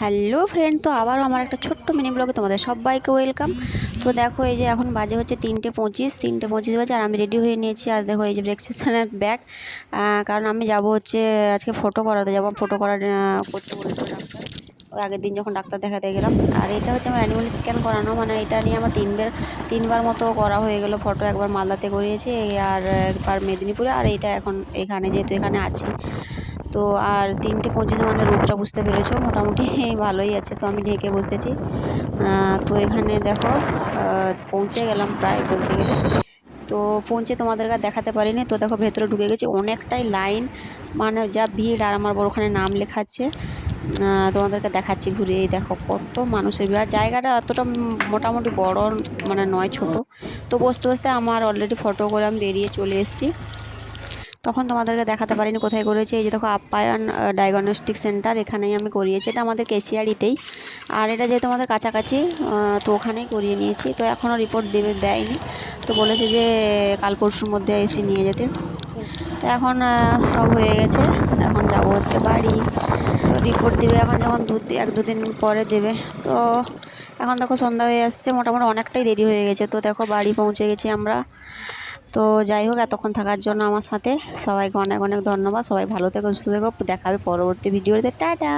Hello friend, তো আবারও আমার একটা ছোট্ট মিনি ব্লগে তোমাদের সবাইকে ওয়েলকাম। তো দেখো এই যে এখন বাজে হচ্ছে তিনটে পঁচিশ তিনটে পঁচিশ বাজে, আর আমি রেডি হয়ে নিয়েছি, আর দেখো এই যে রেক্সেপশনের ব্যাগ কারণ আমি যাব হচ্ছে আজকে ফটো করাতে, যাব ফটো করা করতে বলেছিল ডাক্তার ওই আগের দিন যখন ডাক্তার দেখাতে গেলাম। আর এটা হচ্ছে আমার অ্যানিমাল স্ক্যান করানো মানে এটা নিয়ে আমার তিনবার তিনবার মতো করা হয়ে গেলো ফটো একবার মালদাতে করিয়েছি, আর একবার মেদিনীপুরে, আর এটা এখন এখানে, যেহেতু এখানে আছি। তো আর তিনটে পঁচিশ মানে রোদটা বুঝতে পেরেছ, মোটামুটি ভালোই আছে। তো আমি ঢেকে বসেছি। তো এখানে দেখো পৌঁছে গেলাম প্রায় বলতে গেলে। তো পৌঁছে তোমাদেরকে দেখাতে পারিনি। তো দেখো ভেতরে ঢুকে গেছি। অনেকটাই লাইন মানে যা ভিড় আর আমার বড় ওখানে নাম লেখাচ্ছে। তোমাদেরকে দেখাচ্ছি ঘুরে। এই দেখো কত মানুষের ভিড়। আর জায়গাটা উম মোটামুটি বড় মানে নয় ছোট। তো বসতে বসতে আমার অলরেডি ফটো করে আমি বেরিয়ে চলে এসেছি। তখন তোমাদেরকে দেখাতে পারিনি কোথায় করেছি। এই যে দেখো আপ্যায়ন ডায়াগনস্টিক সেন্টার এখানেই আমি করিয়েছি। এটা আমাদের কেশিয়ারিতেই আর এটা যেহেতু আমাদের কাছাকাছি তো ওখানেই করিয়ে নিয়েছি। তো এখনও রিপোর্ট দেবে, দেয়নি। তো বলেছে যে কাল পরশুর মধ্যে এসে নিয়ে যেতে। তো এখন সব হয়ে গেছে। এখন যাব হচ্ছে বাড়ি। তো রিপোর্ট দেবে এখন যখন দু, এক দুদিন পরে দেবে। তো এখন দেখো সন্ধ্যা হয়ে আসছে। মোটামুটি অনেকটাই দেরি হয়ে গেছে। তো দেখো বাড়ি পৌঁছে গেছি আমরা। তো যাই হোক, এতক্ষণ থাকার জন্য আমার সাথে সবাইকে অনেক অনেক ধন্যবাদ। সবাই ভালো থেকো, সুস্থ থেকো। দেখাবে পরবর্তী ভিডিওতে। টাটা!